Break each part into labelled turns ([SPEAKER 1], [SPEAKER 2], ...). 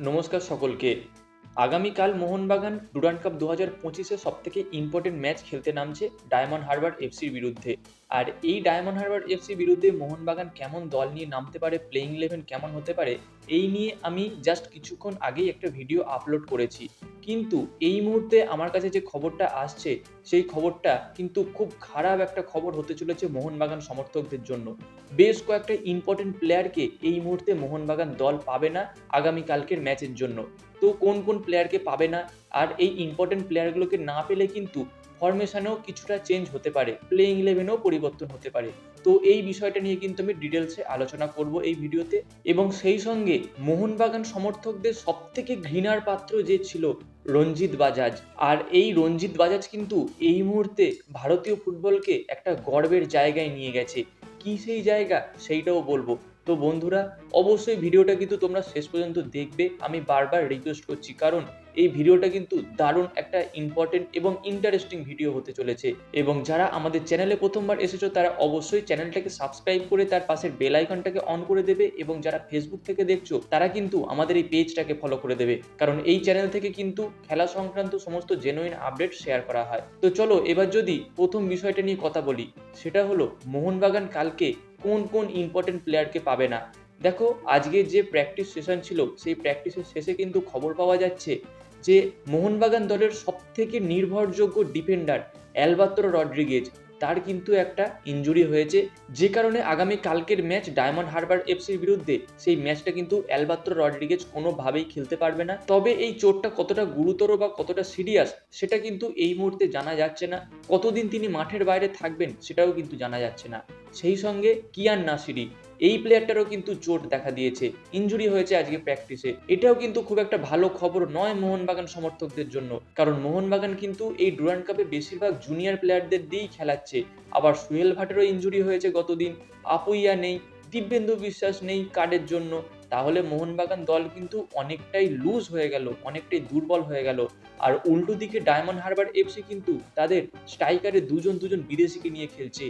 [SPEAKER 1] নমস্কার সকলকে। আগামীকাল মোহনবাগান ডুরান্ড কাপ দু হাজার পঁচিশে সব থেকে ইম্পর্টেন্ট ম্যাচ খেলতে নামছে ডায়মন্ড হারবার এফসির বিরুদ্ধে। আর এই ডায়মন্ড হারবার এফসির বিরুদ্ধে মোহনবাগান কেমন দল নিয়ে নামতে পারে প্লেইং ইলেভেন কেমন হতে পারে এই নিয়ে আমি জাস্ট কিছুক্ষণ আগেই একটা ভিডিও আপলোড করেছি। কিন্তু এই মুহূর্তে আমার কাছে যে খবরটা আসছে, সেই খবরটা কিন্তু খুব খারাপ একটা খবর হতে চলেছে মোহনবাগান সমর্থকদের জন্য। বেশ কয়েকটা ইম্পর্টেন্ট প্লেয়ারকে এই মুহূর্তে মোহনবাগান দল পাবে না আগামী কালকের ম্যাচের জন্য। তো কোন কোন প্লেয়ারকে পাবে না? আর এই ইম্পর্টেন্ট প্লেয়ারগুলোকে না পেলে কিন্তু ফরমেশনেও কিছুটা চেঞ্জ হতে পারে প্লেইং ইলেভেনেও পরিবর্তন হতে পারে। তো এই বিষয়টা নিয়ে কিন্তু আমি ডিটেলসে আলোচনা করব এই ভিডিওতে। এবং সেই সঙ্গে মোহনবাগান সমর্থকদের সব থেকে ঘৃণার পাত্র যে ছিল রঞ্জিত বাজাজ, আর এই রঞ্জিত বাজাজ কিন্তু এই মুহূর্তে ভারতীয় ফুটবলকে একটা গর্বের জায়গায় নিয়ে গেছে। কি সেই জায়গা? সেইটাও বলব। তো বন্ধুরা, অবশ্যই ভিডিওটা কিন্তু তোমরা শেষ পর্যন্ত দেখবে। আমি বারবার রিকোয়েস্ট করছি, কারণ এই ভিডিওটা কিন্তু দারুণ একটা ইম্পর্টেন্ট এবং ইন্টারেস্টিং ভিডিও হতে চলেছে। এবং যারা আমাদের চ্যানেলে প্রথমবার এসেছ, তারা অবশ্যই চ্যানেলটাকে সাবস্ক্রাইব করে তার পাশের বেল আইকনটাকে অন করে দেবে এবং যারা ফেসবুক থেকে দেখছ, তারা কিন্তু আমাদের এই পেজটাকে ফলো করে দেবে। কারণ এই চ্যানেল থেকে কিন্তু খেলা সংক্রান্ত সমস্ত জেনুইন আপডেট শেয়ার করা হয়। তো চলো, এবার যদি প্রথম বিষয়টা নিয়ে কথা বলি, সেটা হলো মোহনবাগান কালকে কোন কোন ইম্পর্টেন্ট প্লেয়ারকে পাবে না? দেখো আজকে যে প্র্যাকটিস সেশন ছিল, সেই প্র্যাকটিসের শেষে কিন্তু খবর পাওয়া যাচ্ছে যে মোহনবাগান দলের সব থেকে নির্ভরযোগ্য ডিফেন্ডার অ্যালবাত্রো রড্রিগেজ, তার কিন্তু একটা ইঞ্জুরি হয়েছে। যে কারণে আগামী কালকের ম্যাচ ডায়মন্ড হারবার এফসির বিরুদ্ধে সেই ম্যাচটা কিন্তু অ্যালবাত্রো রড্রিগেজ কোনোভাবেই খেলতে পারবে না। তবে এই চোটটা কতটা গুরুতর বা কতটা সিরিয়াস, সেটা কিন্তু এই মুহূর্তে জানা যাচ্ছে না। কতদিন তিনি মাঠের বাইরে থাকবেন, সেটাও কিন্তু জানা যাচ্ছে না। সেই সঙ্গে কিয়ান নাসিরি এই প্লেয়ারটারও কিন্তু চোট দেখা দিয়েছে ইঞ্জুরি হয়েছে আজকে প্র্যাকটিসে এটাও কিন্তু খুব একটা ভালো খবর নয় মোহনবাগান সমর্থকদের জন্য, কারণ মোহনবাগান কিন্তু এই ডুরান্ড কাপে বেশিরভাগ জুনিয়র প্লেয়ারদের দিয়েই খেলাচ্ছে। আবার সুহেল ভাটেরও ইঞ্জুরি হয়েছে গতদিন, আপুইয়া নেই, দিব্যেন্দু বিশ্বাস নেই কার্ডের জন্য। তাহলে মোহনবাগান দল কিন্তু অনেকটাই লুজ হয়ে গেল, অনেকটাই দুর্বল হয়ে গেল। আর উল্টো দিকে ডায়মন্ড হারবার এফসি কিন্তু তাদের স্ট্রাইকারে দুজন দুজন বিদেশিকে নিয়ে খেলছে।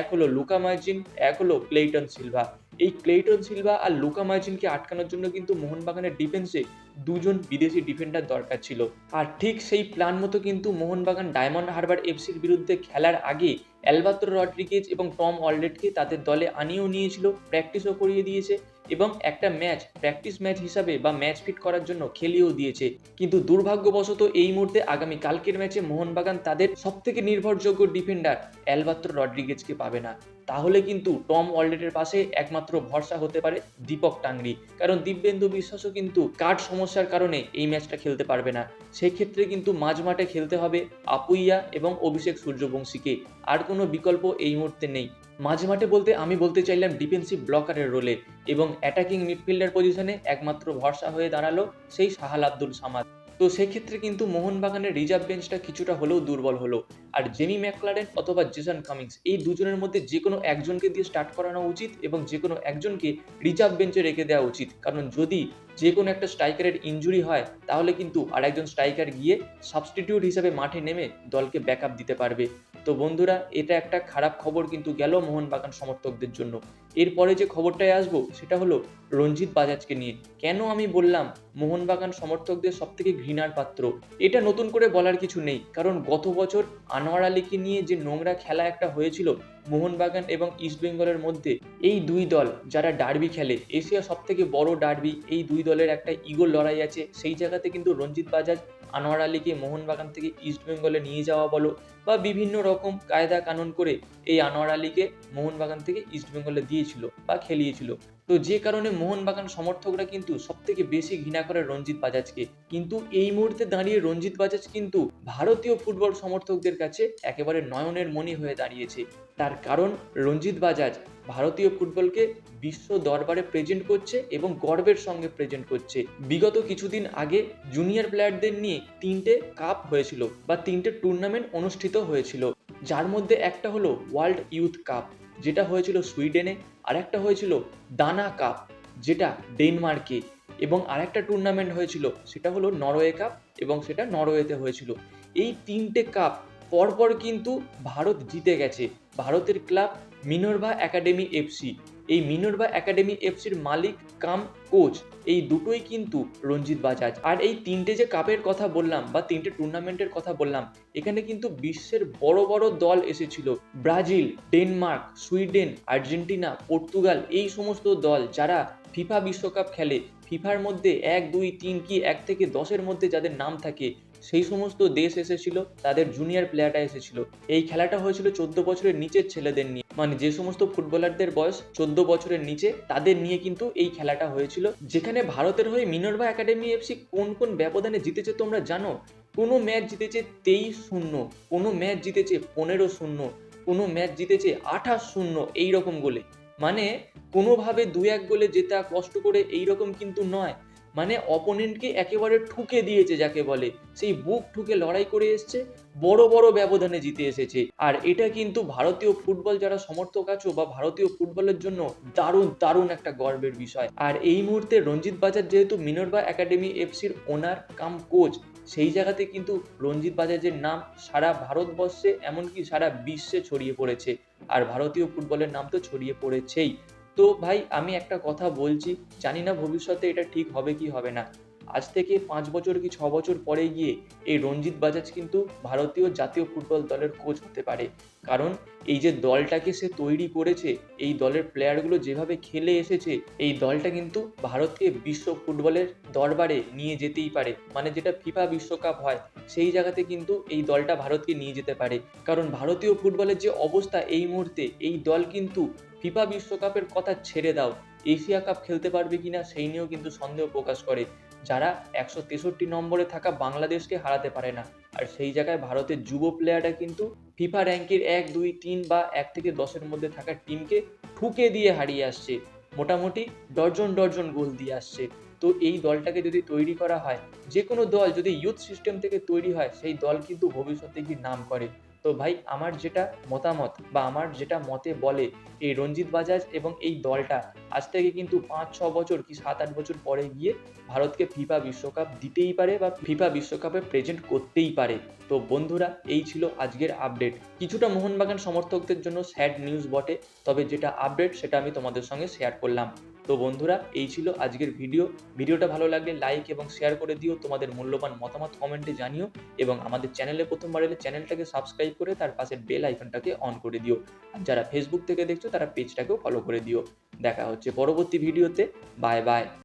[SPEAKER 1] এক হলো লুকা মার্জিন, এক হলো ক্লেইটন সিলভা। এই ক্লেইটন সিলভা আর লুকা মার্জিনকে আটকানোর জন্য কিন্তু মোহনবাগানের ডিফেন্সে দুজন বিদেশি ডিফেন্ডার দরকার ছিল। আর ঠিক সেই প্ল্যান মতো কিন্তু মোহনবাগান ডায়মন্ড হারবার এফসির বিরুদ্ধে খেলার আগে অ্যালবাত্রো রড্রিগেজ এবং টম অলরেডকে তাদের দলে আনিয়েও নিয়েছিল, প্র্যাকটিসও করিয়ে দিয়েছে। এবং একটা ম্যাচ, প্র্যাকটিস ম্যাচ হিসাবে বা ম্যাচ ফিট করার জন্য খেলিয়েও দিয়েছে। কিন্তু দুর্ভাগ্যবশত এই মুহূর্তে আগামী কালকের ম্যাচে মোহনবাগান তাদের সব থেকে নির্ভরযোগ্য ডিফেন্ডার অ্যালবাত্র রড্রিগেজকে পাবে না। তাহলে কিন্তু টম অলরেডের পাশে একমাত্র ভরসা হতে পারে দীপক টাংরি। কারণ দিব্যেন্দু বিশ্বাসও কিন্তু কার্ড সমস্যার কারণে এই ম্যাচটা খেলতে পারবে না। সেক্ষেত্রে কিন্তু মাঝ মাঠে খেলতে হবে আপুইয়া এবং অভিষেক সূর্যবংশীকে। আর কোনো বিকল্প এই মুহূর্তে নেই। মাঝ মাঠে বলতে আমি বলতে চাইলাম ডিফেন্সিভ ব্লকারের রোলে এবং অ্যাটাকিং মিডফিল্ডার পজিশনে একমাত্র ভরসা হয়ে দাঁড়াল সেই সাহাল আব্দুল সামাদ। তো সেক্ষেত্রে কিন্তু মোহনবাগানের রিজার্ভ বেঞ্চটা কিছুটা হলেও দুর্বল হলো। আর জেমি ম্যাকলারেন অথবা জেসন কামিংস এই দুজনের মধ্যে যে কোনো একজনকে দিয়ে স্টার্ট করানো উচিত এবং যে কোনো একজনকে রিজার্ভ বেঞ্চে রেখে দেওয়া উচিত। কারণ যদি যে কোনো একটা স্ট্রাইকারের ইঞ্জুরি হয়, তাহলে কিন্তু আরেকজন স্ট্রাইকার গিয়ে সাবস্টিটিউট হিসেবে মাঠে নেমে দলকে ব্যাকআপ দিতে পারবে। তো বন্ধুরা, এটা একটা খারাপ খবর কিন্তু গেল মোহনবাগান সমর্থকদের জন্য। এরপরে যে খবরটায় আসব, সেটা হলো রঞ্জিত বাজাজকে নিয়ে। কেন আমি বললাম মোহনবাগান সমর্থকদের সব থেকে ঘৃণার পাত্র? এটা নতুন করে বলার কিছু নেই, কারণ গত বছর আনোয়ার আলীকে নিয়ে যে নোংরা খেলা একটা হয়েছিল মোহনবাগান এবং ইস্টবেঙ্গলের মধ্যে, এই দুই দল যারা ডার্বি খেলে, এশিয়া সব থেকে বড় ডার্বি, এই দুই দলের একটা ইগোর লড়াই আছে। সেই জায়গাতে কিন্তু রঞ্জিত বাজাজ আনোয়ার আলীকে মোহনবাগান থেকে ইস্টবেঙ্গলে নিয়ে যাওয়া বলো বা বিভিন্ন রকম কায়দা কানুন করে এই আনোয়ার আলীকে মোহনবাগান থেকে ইস্টবেঙ্গলে দিয়েছিল বা খেলিয়েছিল। তো যে কারণে মোহনবাগান সমর্থকরা কিন্তু সব থেকে বেশি ঘৃণা করে রঞ্জিত বাজাজকে। কিন্তু এই মুহূর্তে দাঁড়িয়ে রঞ্জিত বাজাজ কিন্তু ভারতীয় ফুটবল সমর্থকদের কাছে একেবারে নয়নের মণি হয়ে দাঁড়িয়েছে। তার কারণ রঞ্জিত বাজাজ ভারতীয় ফুটবলকে বিশ্ব দরবারে প্রেজেন্ট করছে এবং গর্বের সঙ্গে প্রেজেন্ট করছে। বিগত কিছুদিন আগে জুনিয়র প্লেয়ারদের নিয়ে তিনটে কাপ হয়েছিল বা তিনটে টুর্নামেন্ট অনুষ্ঠিত হয়েছিল, যার মধ্যে একটা হলো ওয়ার্ল্ড ইউথ কাপ, যেটা হয়েছিল সুইডেনে আর একটা হয়েছিল দানা কাপ, যেটা ডেনমার্কে, এবং আরেকটা টুর্নামেন্ট হয়েছিল, সেটা হলো নরওয়ে কাপ এবং সেটা নরওয়েতে হয়েছিল। এই তিনটে কাপ পরপর কিন্তু ভারত জিতে গেছে। ভারতের ক্লাব মিনোরভা একাডেমি এফসি এই মিনোরভা একাডেমি এফসির মালিক কাম কোচ এই দুটোই কিন্তু রঞ্জিত বাজাজ। আর এই তিনটে যে কাপের কথা বললাম বা তিনটে টুর্নামেন্টের কথা বললাম, এখানে কিন্তু বিশ্বের বড় বড় দল এসেছিল। Brazil, Denmark, Sweden, Argentina, Portugal, এই সমস্ত দল যারা ফিফা বিশ্বকাপ খেলে ফিফার মধ্যে এক, দুই, তিন কি এক থেকে দশের মধ্যে যাদের নাম থাকে সেই সমস্ত দেশ এসেছিল, তাদের জুনিয়র প্লেয়াররা এসেছিল। এই খেলাটা হয়েছিল চোদ্দ বছরের নিচের ছেলেদের নিয়ে। মানে যে সমস্ত ফুটবলারদের বয়স চোদ্দ বছরের নিচে, তাদের নিয়ে কিন্তু এই খেলাটা হয়েছিল। যেখানে ভারতের হয়ে মিনার্ভা একাডেমি এফসি কোন কোন ব্যবধানে জিতেছে তোমরা জানো? কোনো ম্যাচ জিতেছে তেইশ শূন্য, কোনো ম্যাচ জিতেছে পনেরো শূন্য, কোনো ম্যাচ জিতেছে আঠাশ শূন্য, এইরকম গোলে। মানে কোনোভাবে দু এক গোলে জেতা কষ্ট করে এইরকম কিন্তু নয়। মানে অপোনেন্টকে একেবারে ঠুকে দিয়েছে যাকে বলে। সেই বুক ঠুকে লড়াই করে এসছে, বড় বড় ব্যবধানে জিতে এসেছে। আর এটা কিন্তু ভারতীয় ফুটবল যারা সমর্থক আছো বা ভারতীয় ফুটবলের জন্য দারুণ দারুণ একটা গর্বের বিষয়। আর এই মুহূর্তে রঞ্জিত বাজার যেহেতু মিনরবা একাডেমি এফসির ওনার কাম কোচ সেই জায়গাতে কিন্তু রঞ্জিত বাজাজের নাম সারা ভারতবর্ষে, এমনকি সারা বিশ্বে ছড়িয়ে পড়েছে। আর ভারতীয় ফুটবলের নাম তো ছড়িয়ে পড়েছেই। তো ভাই আমি একটা কথা বলছি, জানি না ভবিষ্যতে এটা ঠিক হবে কি হবে না। আজ থেকে পাঁচ বছর কি ছ বছর পরে গিয়ে এই রঞ্জিত বাজাজ কিন্তু ভারতীয় জাতীয় ফুটবল দলের কোচ হতে পারে। কারণ এই যে দলটাকে সে তৈরি করেছে, এই দলের প্লেয়ারগুলো যেভাবে খেলে এসেছে, এই দলটা কিন্তু ভারতকে বিশ্ব ফুটবলের দরবারে নিয়ে যেতেই পারে। মানে যেটা ফিফা বিশ্বকাপ হয়, সেই জায়গাতে কিন্তু এই দলটা ভারতকে নিয়ে যেতে পারে। কারণ ভারতীয় ফুটবলের যে অবস্থা এই মুহূর্তে, এই দল কিন্তু ফিফা বিশ্বকাপের কথা ছেড়ে দাও। এশিয়া কাপ খেলতে পারবে কিনা সেই নিয়েও কিন্তু সন্দেহ প্রকাশ করে। যারা একশো তেষট্টি নম্বরে থাকা বাংলাদেশকে হারাতে পারে না। আর সেই জায়গায় ভারতের যুব প্লেয়াররা কিন্তু ফিফা র্যাঙ্কের এক, দুই, তিন বা এক থেকে দশের মধ্যে থাকা টিমকে ঠুকে দিয়ে হারিয়ে আসছে। মোটামুটি ডর্জন ডর্জন গোল দিয়ে আসছে। তো এই দলটাকে যদি তৈরি করা হয় যে কোনো দল যদি ইউথ সিস্টেম থেকে তৈরি হয়, সেই দল কিন্তু ভবিষ্যতে গিয়ে নাম করে তো ভাই, আমার যেটা মতামত বা আমার যেটা মতে বলে এই রঞ্জিত বাজাজ এবং এই দলটা, আজ থেকে কিন্তু পাঁচ, ছ বছর কি সাত, আট বছর পরে গিয়ে ভারতকে ফিফা বিশ্বকাপ দিতেই পারে বা ফিফা বিশ্বকাপে প্রেজেন্ট করতেই পারে। তো বন্ধুরা, এই ছিল আজকের আপডেট কিছুটা মোহনবাগান সমর্থকদের জন্য স্যাড নিউজ বটে, তবে যেটা আপডেট সেটা আমি তোমাদের সঙ্গে শেয়ার করলাম। তো বন্ধুরা, এই ছিল আজকের ভিডিও। ভিডিওটা ভালো লাগলে লাইক এবং শেয়ার করে দিও, তোমাদের মূল্যবান মতামত কমেন্টে জানিও এবং আমাদের চ্যানেলে প্রথমবার এলে চ্যানেলটাকে সাবস্ক্রাইব করে তার পাশের বেল আইকনটাকে অন করে দিও। আর যারা ফেসবুক থেকে দেখছ, তারা পেজটাকেও ফলো করে দিও। দেখা হচ্ছে পরবর্তী ভিডিওতে বাই বাই